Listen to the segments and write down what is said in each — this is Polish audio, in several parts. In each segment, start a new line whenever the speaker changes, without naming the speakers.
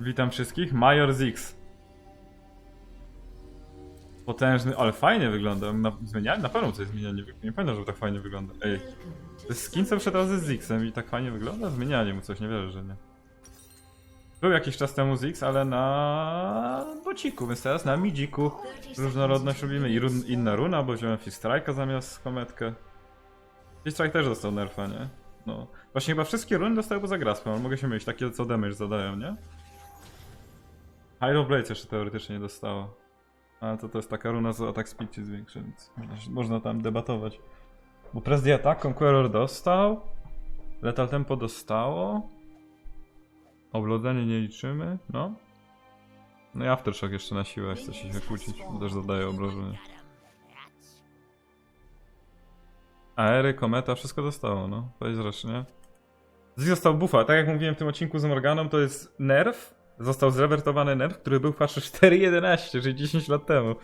Witam wszystkich. Major Zix. Potężny, ale fajnie wygląda. Na, zmieniali? Na pewno coś zmieniali. Nie pamiętam, żeby tak fajnie wygląda. Ej. To jest skin, co razy z Zixem i tak fajnie wygląda? Zmieniali mu coś, nie wierzę, że nie. Był jakiś czas temu Zix, ale na bociku, więc teraz na midziku różnorodność robimy i run, inna runa, bo wziąłem Fist Strike'a zamiast kometkę. Fist Strike też dostał nerfa, nie? No. Właśnie chyba wszystkie runy dostały poza graspem, ale mogę się mylić, takie co damage zadają, nie? Hydro Blade jeszcze teoretycznie nie dostało. Ale to, to jest taka runa, co atak speed ci zwiększy, więc można- tam debatować. Bo Press the Attack Conqueror dostał. Lethal Tempo dostało. Oblodzenie nie liczymy, no. No i Aftershock jeszcze na siłę, chce się kłócić, bo też zadaje obrażenia. Aery, kometa, wszystko dostało, no. To jest rzecz, nie? Zik został buffa. Tak jak mówiłem w tym odcinku z Morganą, to jest nerf. Został zrewertowany nerf, który był w patchu 4.11, czyli 10 lat temu.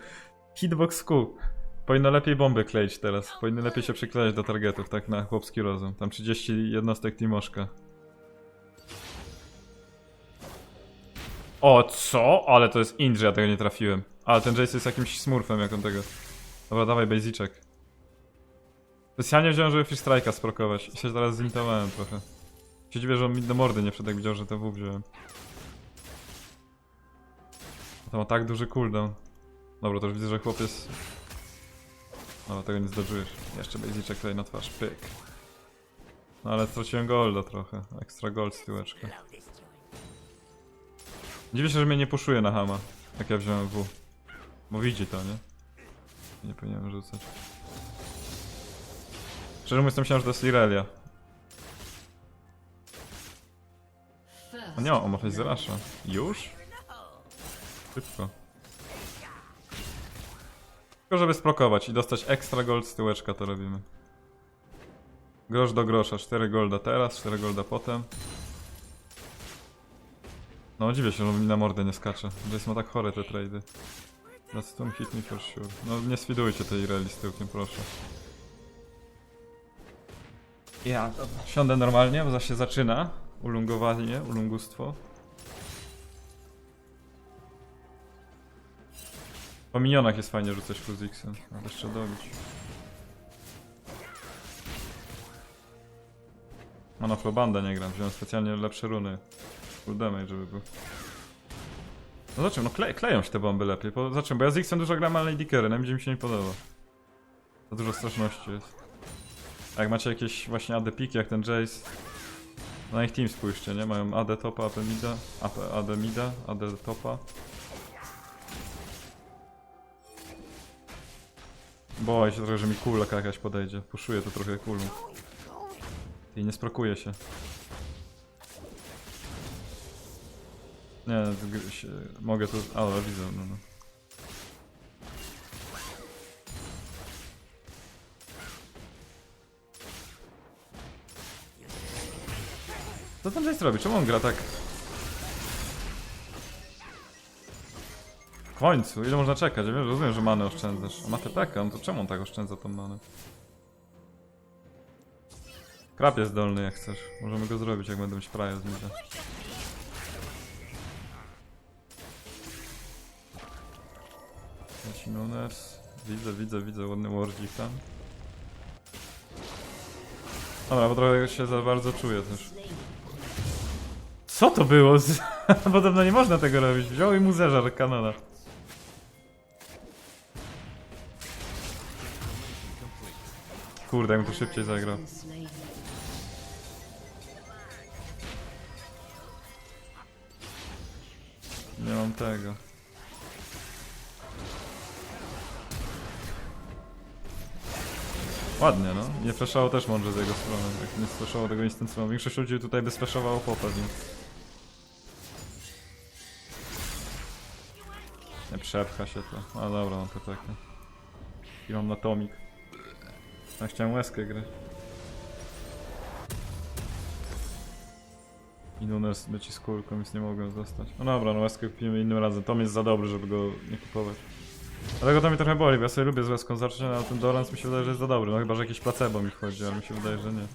Hitbox Q. Powinno lepiej bomby kleić teraz. Powinny lepiej się przyklejać do targetów, tak na chłopski rozum. Tam 30 jednostek Timoszka. O, co? Ale to jest Indrzy, ja tego nie trafiłem. Ale ten Jace jest jakimś smurfem, jak on tego... Dobra, dawaj basicek. Specjalnie wziąłem, żeby Fish Strike'a sprokować. I się teraz zintowałem trochę. Się dziwię, że on mi do mordy nie wszedł, jak widział, że TW wziąłem. To ma tak duży cooldown. Dobra, to już widzę, że chłop jest... Dobra, tego nie zdążyłeś. Jeszcze basicek tutaj na twarz, pyk. No ale straciłem golda trochę. Ekstra gold z tyłeczka. Dziwię się, że mnie nie puszuje na hama. Jak ja wziąłem W. Bo widzi to, nie? Nie powinienem rzucać. Szczerze mówiąc, myślałem, że to jest Irelia. O nie, on ma coś zrasza. Już? Szybko. Tylko żeby sprokować i dostać ekstra gold z tyłeczka to robimy. Grosz do grosza, 4 golda teraz, 4 golda potem. No dziwię się, że mi na mordę nie skacze. Jace ma tak chore te trady. Let's stun hit me for sure. No nie swidujcie tej reli z tyłkiem, proszę. Ja siądę normalnie, bo zaś się zaczyna. Ulungowanie, ulungustwo. Po minionach jest fajnie rzucać Cruzixem, ale jeszcze dobić. A na Flobanda nie gram, wziąłem specjalnie lepsze runy. Full damage, żeby był. No zobaczymy, no kle kleją się te bomby lepiej. Po, bo ja z X-em dużo gram, ale Dickery, na mi się nie podoba. Za dużo straszności jest. A jak macie jakieś właśnie AD piki jak ten Jace, na ich team spójrzcie, nie? Mają AD topa, AP mida, AD mida, AD topa. Boję się trochę, że mi kulka jakaś podejdzie. Puszuję to trochę kulą. I nie sprokuje się. Nie, się, mogę tu... Ale widzę, no, no. Co ten Jace robi? Czemu on gra tak? W końcu, ile można czekać? Ja wiem, rozumiem, że manę oszczędzasz. A ma TPK, no to czemu on tak oszczędza tą manę? Krab jest jak chcesz. Możemy go zrobić, jak będę mieć praję z mida. Nunes. Widzę, widzę, widzę, ładny wardzik tam. Dobra, bo trochę się za bardzo czuję też. Co to było? Podobno nie można tego robić. Wziął i mu zeżar kanona. Kurde, jakbym to szybciej zagrał. Nie mam tego. Ładnie, no. Nie flashało też mądrze z jego strony. Jak nie flashało tego instancyjnego. Większość ludzi tutaj by splashowało po pewnie. Nie przepcha się to. A dobra, mam to takie. I mam na tomik. Ja chciałem łezkę grać. I Nunes leci z kulką, więc nie mogłem zostać. No dobra, no łezkę kupimy innym razem. Tom jest za dobry, żeby go nie kupować. Dlatego to mnie trochę boli, bo ja sobie lubię z łezką zacząć, ale ten Dorans mi się wydaje, że jest za dobry. No chyba, że jakieś placebo mi wchodzi, ale mi się wydaje, że nie.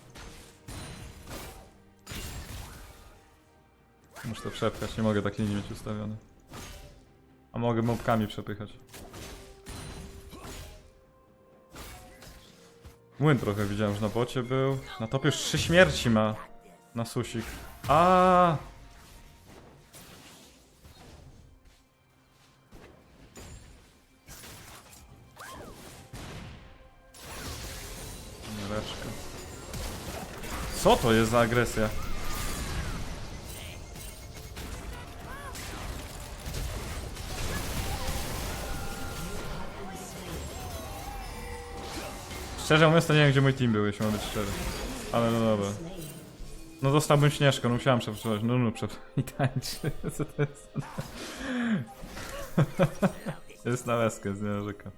Muszę to przepchać, nie mogę tak linii mieć ustawiony. A mogę mobkami przepychać. Młyn trochę widziałem, że na bocie był. Na topie już trzy śmierci ma. Na susik. A. Co to jest za agresja? Szczerze mówiąc, to nie wiem, gdzie mój team był, jeśli mam być szczery. Ale no dobra. No dostałbym śnieżkę, no musiałem przepraszać. No, no, przepraszam. I tańczy. Co to jest? jest na łezkę, z nie narzekam.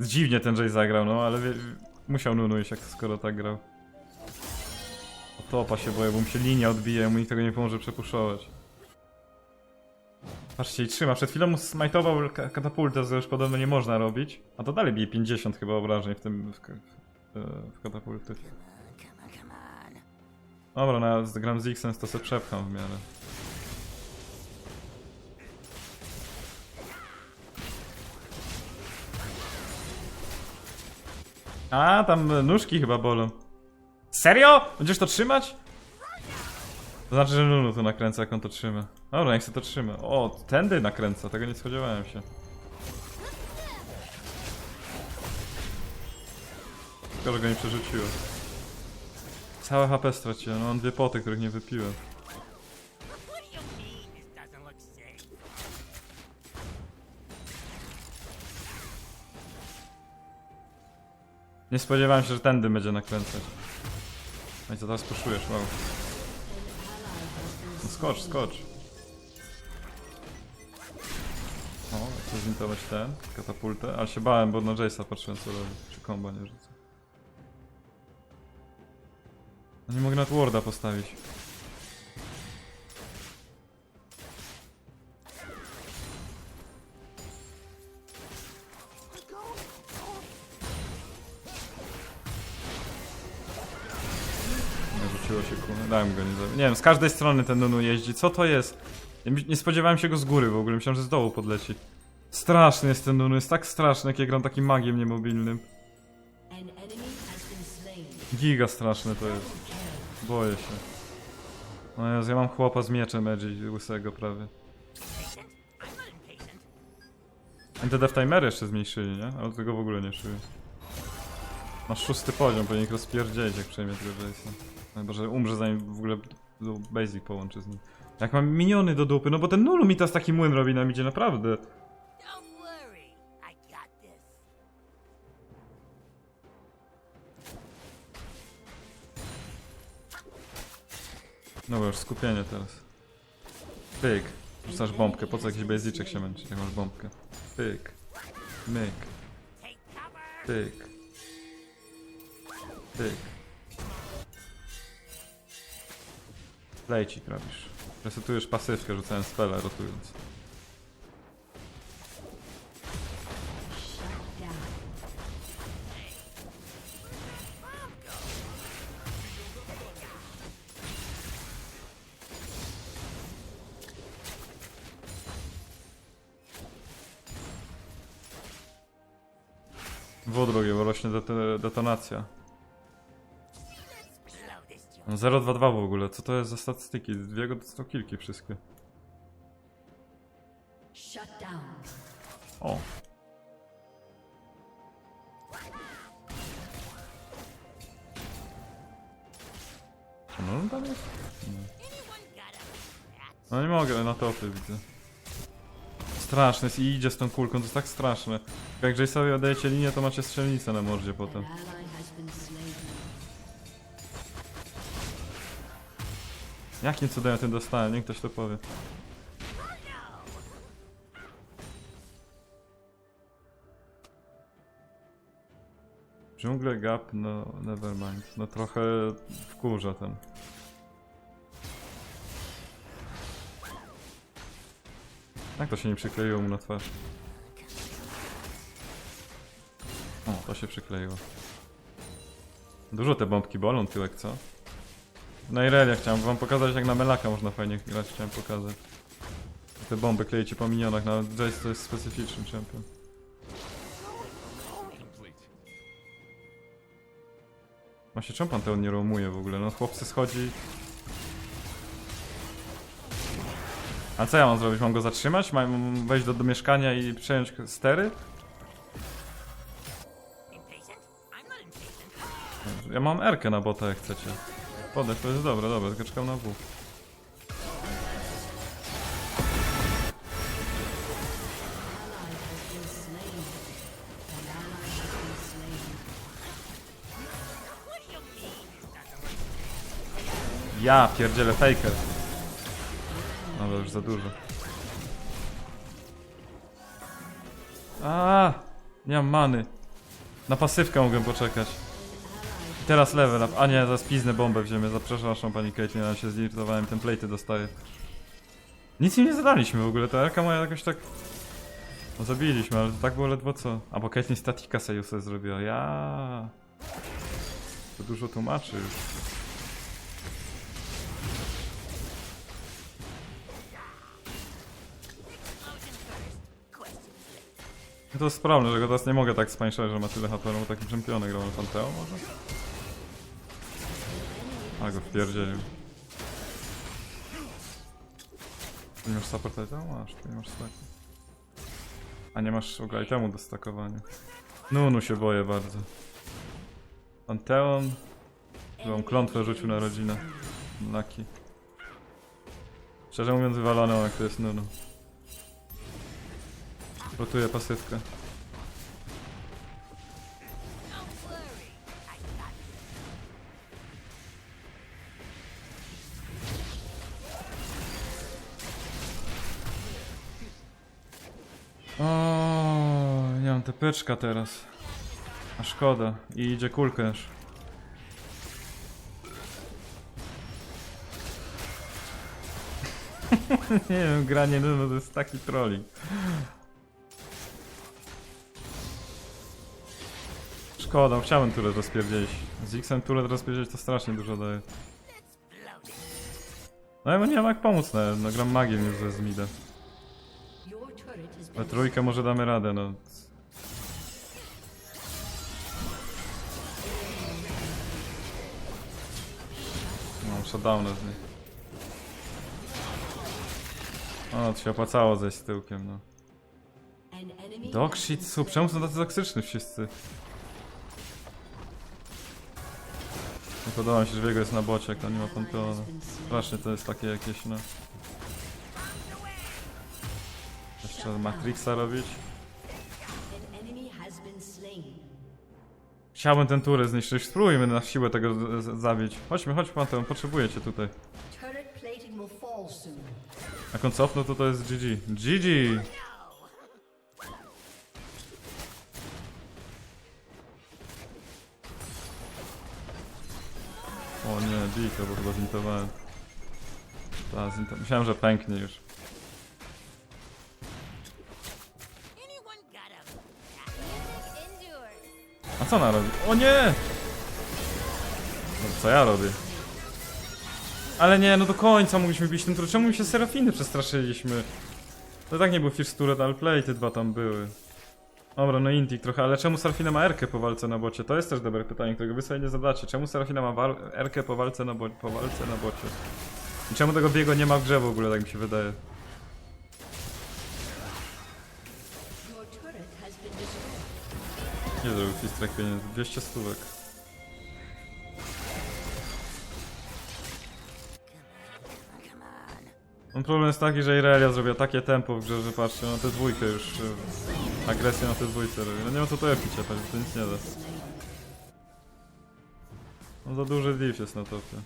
Dziwnie ten Jay zagrał, no ale wie, musiał Nunu iść, jak skoro tak grał. O topa się boję, bo mu się linia odbije, mu nikt tego nie pomoże przepuszować. Patrzcie, i trzyma. Przed chwilą mu smajtował ka- katapultę, co już podobno nie można robić. A to dalej bije 50 chyba obrażeń w tym... w, w, e, w katapulty. Dobra, no gram z X-em, to se przepcham w miarę. A, tam nóżki chyba bolą. Serio? Będziesz to trzymać? To znaczy, że Nunu to nakręca, jak on to trzyma. Dobra, niech sobie to trzyma. O, tędy nakręca, tego nie spodziewałem się. Tylko, że go nie przerzuciło. Całe HP straciłem, no mam dwie poty, których nie wypiłem. Nie spodziewałem się, że tędy będzie nakręcać. No i co teraz poszujesz, wow. No skocz, skocz. Chcę zintować ten, katapultę, ale się bałem, bo na Jace'a patrzyłem co robi. Czy kombo nie rzucę. No nie mogę nawet warda postawić. Rzuciło się ku... Dałem go, nie. Nie wiem, z każdej strony ten Nunu jeździ. Co to jest? Nie spodziewałem się go z góry w ogóle, myślałem, że z dołu podleci. Straszny jest ten Nunu, jest tak straszny, jak ja gram takim magiem niemobilnym. Giga straszny to jest. Boję się. No Jezu, ja mam chłopa z mieczem Edgy, łysego prawie. NTD w timery jeszcze zmniejszyli, nie? Ale tego w ogóle nie czuję. Masz szósty poziom, powinien ich rozpierdzieć, jak przejmie tego Jace'a. Chyba, że umrze zanim w ogóle Basic połączy z nim. Jak mam miniony do dupy, no bo ten Nunu mi teraz taki młyn robi na midzie, naprawdę. Dobra, już skupienie teraz. Pyk. Rzucasz bombkę, po co jakiś basicek się męczy, jak masz bombkę. Pyk. Myk. Pyk. Pyk. Lejcik robisz. Resetujesz pasywkę, rzucając spela, rotując. Det- detonacja.
Blow this joint.
No 022 w ogóle, co to jest za statystyki? Dwie go dostał kilki wszystkie. O. Czy no tam jest?
Rat?
No nie mogę, na topy widzę. Straszne jest i idzie z tą kulką, to jest tak straszne. Jak sobie oddajecie linię, to macie strzelnicę na mordzie potem. Jakim cudem ja tym dostałem? Niech ktoś to powie. Dżungle gap, no nevermind. No trochę wkurza ten. Jak to się nie przykleiło mu na twarz? To się przykleiło. Dużo te bombki bolą tyłek, co? Na Irelia chciałem wam pokazać jak na Melaka można fajnie grać, chciałem pokazać. Te bomby klejecie po minionach, no Jace to jest specyficzny champion. Właśnie czemu pan to nie roamuje w ogóle? No chłopcy schodzi... A co ja mam zrobić? Mam go zatrzymać? Mam wejść do, do mieszkania i przejąć stery? Ja mam Erkę na bota jak chcecie. Podać to jest dobre, dobra, tylko czekam na W. Ja pierdzielę faker. No już za dużo. A, nie mam many. Na pasywkę mogę poczekać. Teraz level up. A nie, za spiznę bombę w ziemię. Zapraszam pani Caitlyn, ale się zirytowałem, template'y dostaję. Nic im nie zadaliśmy w ogóle, ta Erka moja jakoś tak... No zabiliśmy, ale to tak było ledwo co. A bo Caitlyn statika sobie sobie zrobiła, ja. To dużo tłumaczy już. To jest problem, że go teraz nie mogę tak spańszyć, że ma tyle HP, bo takim czempionem grał na może? A go wpierdzielił. Ty masz support itemu? Masz, ty nie masz staku. A nie masz w ogóle itemu do stakowania. Nunu się boję bardzo. Panteon. Którą klątwę rzucił na rodzinę. Lucky. Szczerze mówiąc wywalony jak to jest Nunu. Rotuję pasywkę. Tepeczka teraz. A szkoda. I idzie kulkerz. nie wiem, granie no to jest taki trolling. Szkoda, chciałem turret rozpierdzielić. Z X-em turret rozpierdzielić to strasznie dużo daje. No ja nie mam jak pomóc, no, no gram magiem już ze Zmida. We trójkę może damy radę, no. No, shutdowna z nich. O, to się opłacało zejść z tyłkiem, no.
An enemy
Dog
has
shit,
been
su, czemu są tacy toksyczni wszyscy? Nie podoba mi się, że jego jest na bocie, jak tam nie ma panteona. Strasznie to jest takie jakieś, no. Jeszcze Matrixa robić. Chciałbym ten turę zniszczyć. Spróbujmy na siłę tego zabić. Chodźmy, chodź Panteon, potrzebuję cię tutaj. Jak on cofnął, to to jest GG. GG! O nie, dziko, bo chyba zintowałem. Ta, zinto... Myślałem, że pęknie już. Co ona robi? O nie! No, co ja robię? Ale nie, no do końca mogliśmy bić tym. Czemu się serafiny przestraszyliśmy? To tak nie był First Turret, ale Play te dwa tam były. Dobra, no Intik trochę, ale czemu Serafina ma Erkę po walce na bocie? To jest też dobre pytanie, którego wy sobie nie zadacie. Czemu Serafina ma Erkę po walce, na bo- po walce na bocie? I czemu tego biego nie ma w grze w ogóle, tak mi się wydaje? Nie zrobił Fistrek pieniędzy, 200 stówek. No problem jest taki, że Irelia zrobiła takie tempo w grze, że patrzcie, na tę dwójkę już e, agresję na tę dwójce robi. No nie ma co to epić, ciepać, to nic nie da. No za duży div jest na topie.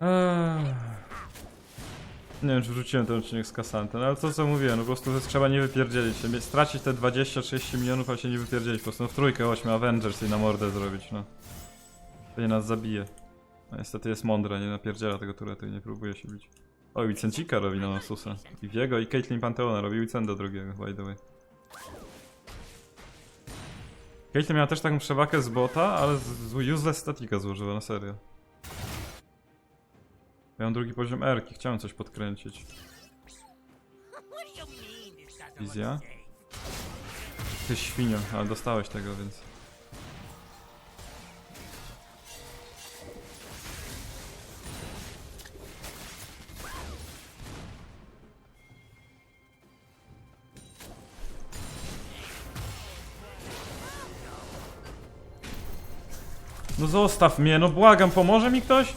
Eee. Nie wiem, czy wrzuciłem ten odcinek z Kasantem, ale to co mówiłem, no po prostu że trzeba nie wypierdzielić się, stracić te 20-30 milionów, ale się nie wypierdzielić, po prostu no w trójkę chodźmy Avengers i na mordę zrobić, no. To nie nas zabije. No niestety jest mądra, nie napierdziela tego turetu i nie próbuje się bić. O, i Cencika robi na Nasusa. I Wiego i Caitlyn Panteona robi Wicenda drugiego, by the way. Caitlyn miała też taką przewagę z bota, ale z, z useless statika złożyła, na serio. Miałem drugi poziom Erki, chciałem coś podkręcić. Wizja? Ty świnio, ale dostałeś tego, więc... No zostaw mnie, no błagam, pomoże mi ktoś?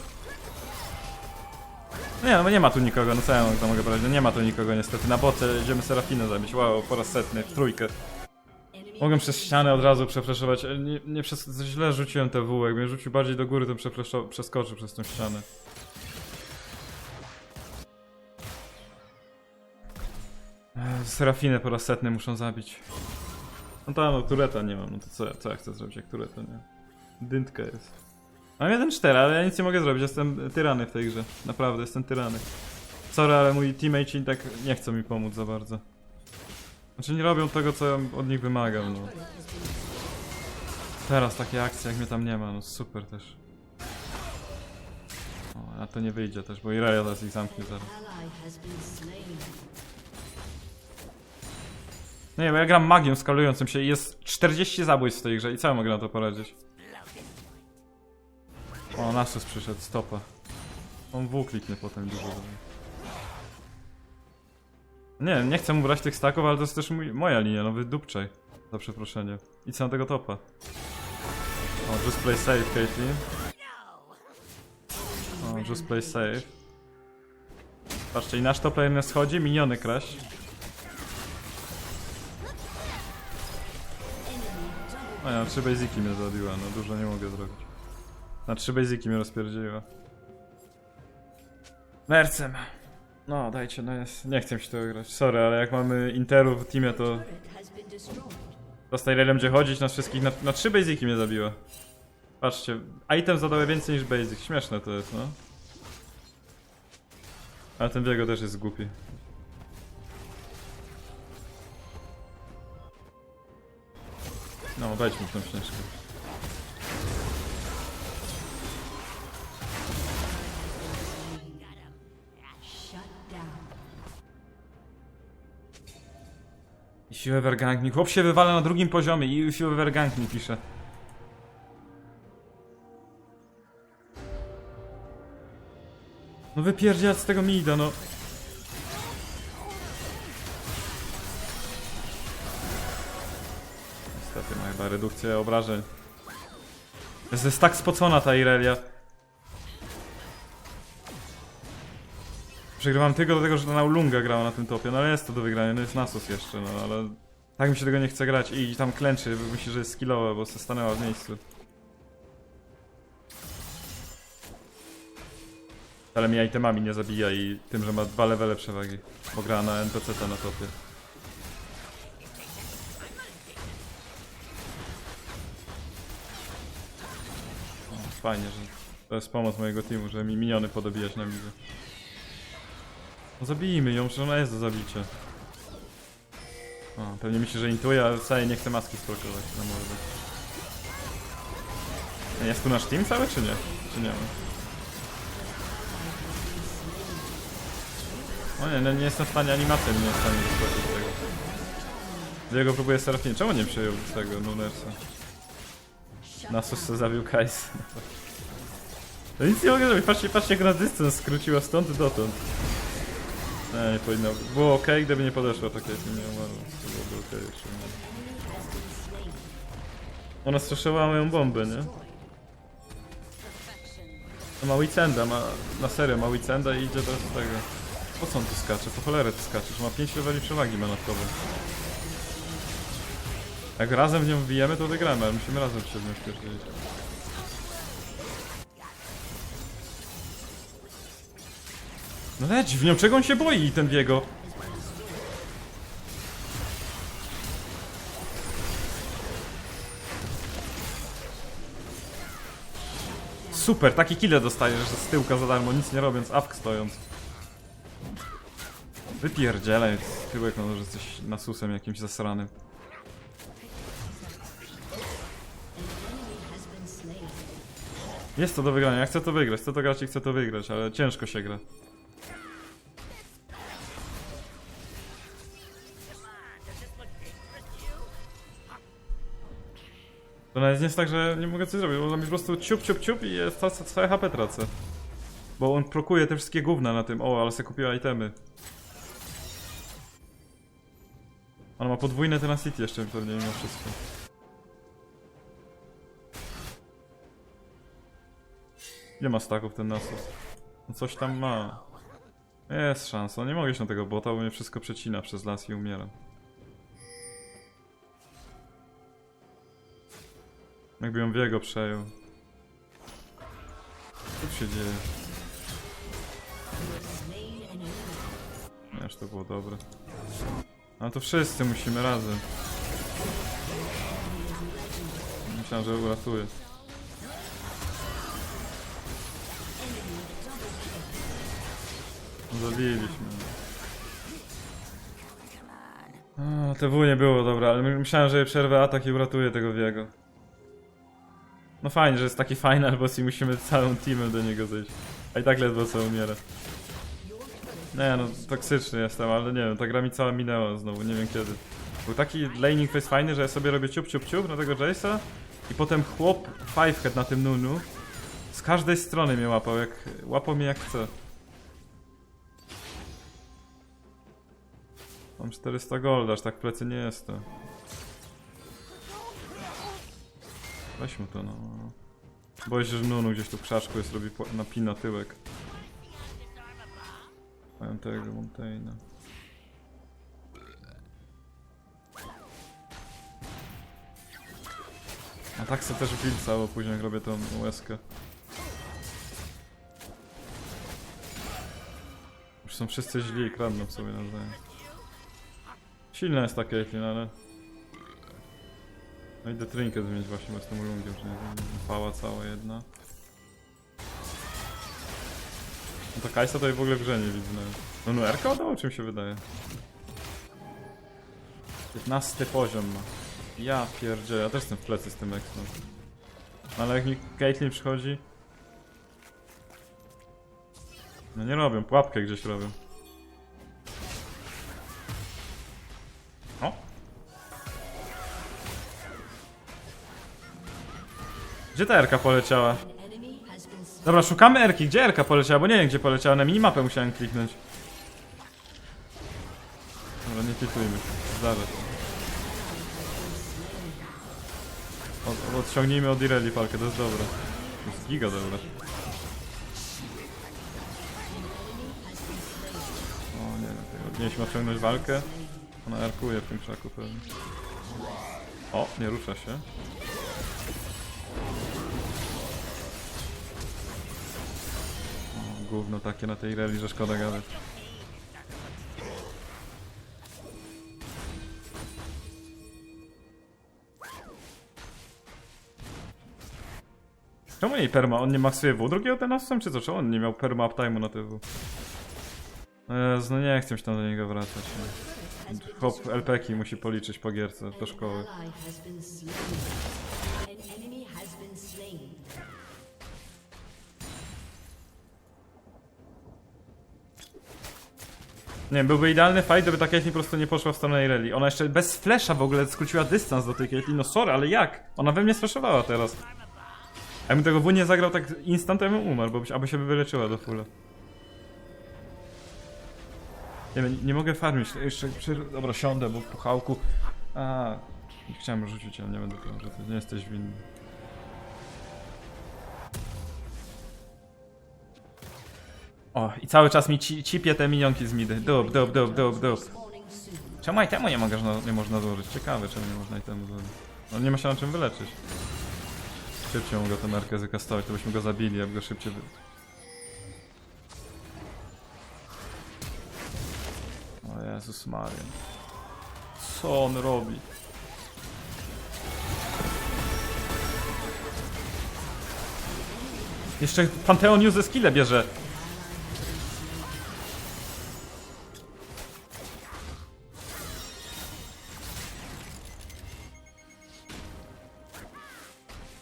Nie, no nie ma tu nikogo, no co ja to mogę powiedzieć, no nie ma tu nikogo niestety, na bocie idziemy Serafinę zabić, wow, po raz setny, w trójkę. Mogłem przez ścianę od razu przefreszować, ale nie, nie przez, źle rzuciłem te wół, jakbym rzucił bardziej do góry, to przeskoczył przez tą ścianę. Ech, Serafinę po raz setny muszą zabić. No tam, no tureta nie mam, no to co, ja- co ja chcę zrobić jak tureta, nie? Dyntka jest. Mam 1-4, ale ja nic nie mogę zrobić, jestem tyrany w tej grze. Naprawdę, jestem tyrany. Sorry, ale mój teammate tak nie chce mi pomóc za bardzo. Znaczy nie robią tego, co ja od nich wymagam, no. Teraz takie akcje, jak mnie tam nie ma, no super też. O, a to nie wyjdzie też, bo Irelia teraz ich zamknie zaraz. No nie, bo ja gram magią skalującym się i jest 40 zabójstw w tej grze i co ja mogę na to poradzić? O, Nasus przyszedł, stopa. On W kliknie potem dużo. Nie, nie chcę mu brać tych staków, ale to jest też mój, moja linia, no wydupczaj. Za przeproszenie. I co na tego topa? O, just play safe, Caitlyn. O, just play safe. Patrzcie, i nasz top lane schodzi, miniony crash. A ja, trzy basiki mnie zabiła, no dużo nie mogę zrobić. Na trzy basiki mnie rozpierdziła. Mercem. No, dajcie, no jest. Nie chcę się tego grać. Sorry, ale jak mamy Interu w teamie, to to Styrelem będzie chodzić na wszystkich. Na, na trzy basiki mnie zabiła. Patrzcie, item zadały więcej niż basic. Śmieszne to jest, no. Ale ten Diego też jest głupi. No, wejdźmy w tą śnieżkę. I Silver Gang mi. Chłop się wywala na drugim poziomie i Silver Gang mi pisze. No wypierdziać z tego mida, no. Niestety ma chyba redukcję obrażeń. Jest, jest tak spocona ta Irelia. Przegrywam tylko dlatego, że to na Ulunga grała na tym topie, no ale jest to do wygrania, no jest Nasus jeszcze, no ale... Tak mi się tego nie chce grać i tam klęczy, bo myśli, że jest skillowa, bo se stanęła w miejscu. Ale mnie itemami nie zabija i tym, że ma dwa levele przewagi, bo gra na NPC na topie. O, fajnie, że to jest pomoc mojego teamu, że mi miniony podobijać na midzie. No zabijmy ją, że ona jest do zabicia. O, pewnie myśli, że intuje, ale wcale nie chce maski sprokować na mordę. A Jest tu nasz team cały, czy nie? Czy nie ma? O nie, no nie jestem w stanie animacji, nie jest w stanie zaskoczyć tego. Diego próbuje Serafin. Czemu nie przyjął tego Nunersa? Nasus se zabił Kais. No nic nie mogę zrobić, patrzcie, patrzcie jak na dystans skróciła stąd dotąd. Nie, nie powinno. Było ok, gdyby nie podeszła tak jak nie umarła. To byłoby ok jeszcze. Nie. Ona straszyła moją bombę, nie? No ma Wicenda, ma, na serio ma Wicenda i idzie do tego. Po co on tu skacze? Po cholerę tu skacze, że ma 5 leveli przewagi ma nad tobą. Jak razem w nią wbijemy, to wygramy, ale musimy razem się w nią. No leć w nią, czego on się boi, ten Diego? Super, taki kille dostajesz z tyłka za darmo, nic nie robiąc, awk stojąc. Wypierdzielaj tyłek, no że jesteś nasusem jakimś zasranym. Jest to do wygrania, ja chcę to wygrać, chcę to grać i chcę to wygrać, ale ciężko się gra.
To
nawet nie jest tak, że nie mogę coś zrobić, bo mi po prostu ciup, ciup, ciup i jest całe, HP tracę. Bo on prokuje te wszystkie gówna na tym, o, ale sobie kupiła itemy. On ma podwójne tenacity jeszcze pewnie mimo wszystko. Nie ma staków ten Nasus. No coś tam ma. Jest szansa, nie mogę iść na tego bota, bo mnie wszystko przecina przez las i umieram. Jakby ją Wiego przejął. Co tu się dzieje? Aż to było dobre. Ale to wszyscy musimy razem. Myślałem, że uratuje. Zabiliśmy. A, TW nie było dobra, ale my- myślałem, że przerwę atak i uratuje tego Wiego. No fajnie, że jest taki final boss i musimy całym teamem do niego zejść. A i tak ledwo co umiera. Nie no, toksyczny jestem, ale nie wiem, ta gra mi cała minęła znowu, nie wiem kiedy. Był taki laning, to jest fajny, że ja sobie robię ciup, ciup, ciup na tego Jace'a i potem chłop fivehead na tym Nunu z każdej strony mnie łapał, jak łapał mnie jak chce. Mam 400 golda, aż tak plecy nie jestem. Weź mu to no. Boję się, że Nunu gdzieś tu w krzaczku jest, robi napina tyłek. Mają tego Montaigne. A tak sobie też build cało później robię tą łezkę. Już są wszyscy źli i kradną sobie nawzajem. Silna jest ta Caitlyn, ale... No idę trinket zmienić właśnie, bo tym ulungiem, że nie pała cała jedna. No to Kajsa i w ogóle w grze nie widzę nawet. No no Erka oddało czym się wydaje? 15 poziom ma. Ja pierdzie, ja też jestem w plecy z tym eksem. Ale jak mi Caitlyn przychodzi... No nie robią, pułapkę gdzieś robią. Gdzie ta Erka poleciała? Dobra, szukamy Erki. Gdzie Erka poleciała? Bo nie wiem gdzie poleciała. Na minimapę musiałem kliknąć. Dobra, nie klikujmy. Zdarza się. Od, odciągnijmy od Ireli palkę, to jest dobre. To jest giga dobre. O nie, tego powinniśmy odciągnąć walkę. Ona erkuje w tym krzaku pewnie. O, nie rusza się. Gówno takie na tej reli, że szkoda gadać. Czemu jej perma? On nie maksuje W drugiego tenasem, czy co? Czemu on nie miał perma uptime'u na? Jezu, no nie chcę się tam do niego wracać. Nie. Hop LPki musi policzyć po gierce do szkoły. Nie byłby idealny fight, gdyby ta Caitlyn po prostu nie poszła w stronę Irelia. Ona jeszcze bez flasha w ogóle skróciła dystans do tej Caitlyn. No sorry, ale jak? Ona we mnie sflashowała teraz. Jakbym tego W nie zagrał tak instant, to ja bym umarł, bo byś, aby się by wyleczyła do fulla. Nie wiem, nie mogę farmić. Jeszcze, dobra, siądę, bo po chałku. A, chciałem rzucić, ale nie będę tego rzucać. Nie jesteś winny. O, i cały czas mi ci, cipie te minionki z midy. Dup, dup, dup, dup, dup. Czemu i temu nie, mogę, nie można złożyć? Ciekawe, czemu nie można i temu złożyć. No nie ma się na czym wyleczyć. Szybciej mogę tę markę wykastować, to byśmy go zabili, jakby go szybciej wy... O Jezus Maria. Co on robi? Jeszcze Pantheon Use skille bierze.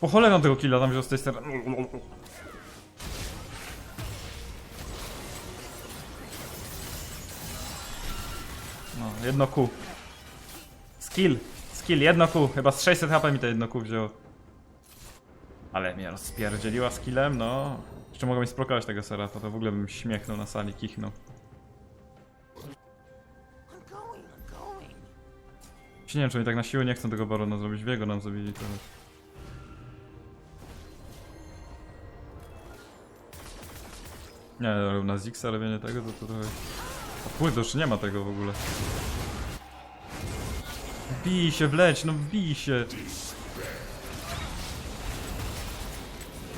Po cholerę tego killa tam wziął z tej strony. No, jedno Q. Skill. Skill, jedno Q. Chyba z 600 HP mi to jedno Q wzięło. Ale mnie rozpierdzieliła skillem, no. Jeszcze mogę mi sprokować tego Serafa, to w ogóle bym śmiechnął na sali, kichnął. Nie wiem, czy oni tak na siłę nie chcą tego barona zrobić. Wiego nam zabili teraz. Nie, na Zixa robienie tego, to, to trochę... Kurde, to już nie ma tego w ogóle. Wbij się, wleć, no wbij się!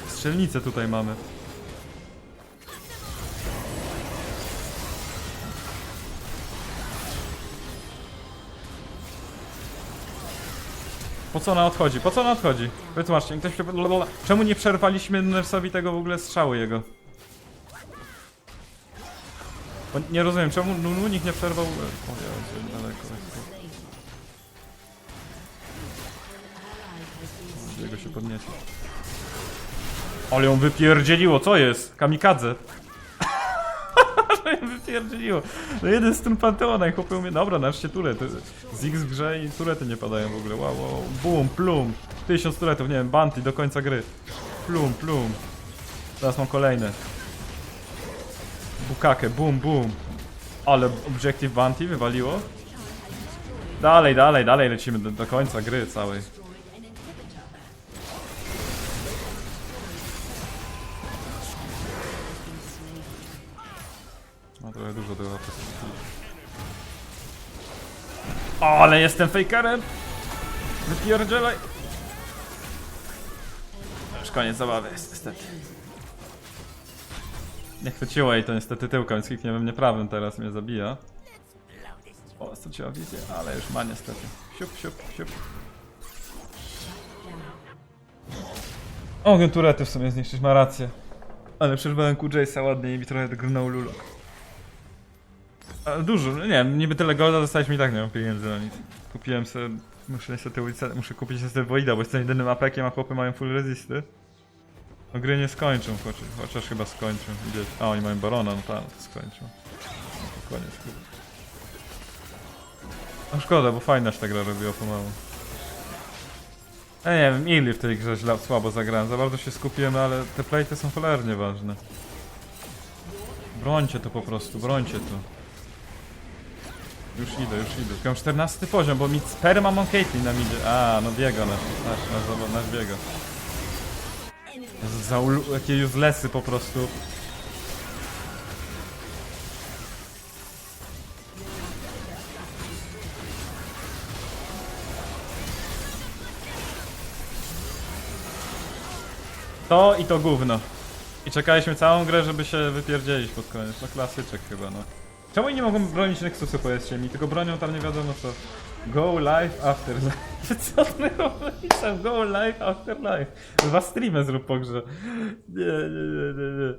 Strzelnicę tutaj mamy. Po co ona odchodzi? Po co ona odchodzi? Wytłumaczcie, ktoś... Czemu nie przerwaliśmy Nersowi tego w ogóle strzału jego? Bo nie rozumiem, czemu Nunu nikt nie przerwał... O Jezu, daleko. Jego się podniesie. Ale ją wypierdzieliło, co jest? Kamikadze. Ale ją wypierdzieliło. No jeden z tym Panteona i chłopy umie... Dobra, nareszcie turety. Z X grze i turety nie padają w ogóle. Wow, wow. Bum, plum. Tysiąc turetów, nie wiem, Banty do końca gry. Plum, plum. Teraz mam kolejne. Bukake, bum, bum. Ale Objective Bounty wywaliło. Dalej, dalej, dalej lecimy do, do końca gry całej. No trochę dużo tego O, ale jestem fakerem! Wypierdzielaj! Już koniec zabawy jest niestety. Nie chwyciło jej to niestety tyłka, więc klikniemy mnie prawym teraz mnie zabija. O, straciła wizję, ale już ma niestety. Siup, siup, siup. O, turety w sumie zniszczyć, ma rację. Ale przerwałem ku Jace'a ładnie i mi trochę grnął lulok. Ale dużo, nie niby tyle golda dostaliśmy i tak nie mam pieniędzy na nic. Kupiłem sobie, muszę niestety, ulice- muszę kupić niestety Voida, bo jestem jedynym apekiem, a chłopy mają full resisty. No gry nie skończą, chociaż, chociaż chyba skończą. Gdzieś. A, oni mają Barona, no tak, to skończą. No to koniec chyba. No szkoda, bo fajna się ta gra robiła pomału. Ja nie wiem, ili w tej grze źle, słabo zagrałem, za bardzo się skupiłem, ale te plejty są cholernie ważne. Brońcie to po prostu, brońcie to. Już idę, już idę. Tylko mam 14 poziom, bo mi sperma mam Caitlyn nam idzie. A, no biega nasz, nasz, nasz, nasz biega. Za jakie uselessy po prostu. To i to gówno. I czekaliśmy całą grę, żeby się wypierdzielić pod koniec. No klasyczek chyba, no. Czemu nie mogą bronić Nexusu, powiedzcie mi? Tylko bronią tam nie wiadomo co. Go live after life. Co ty napisał? Go live after life. Dwa streamy zrób po grze. Nie, nie, nie, nie, nie.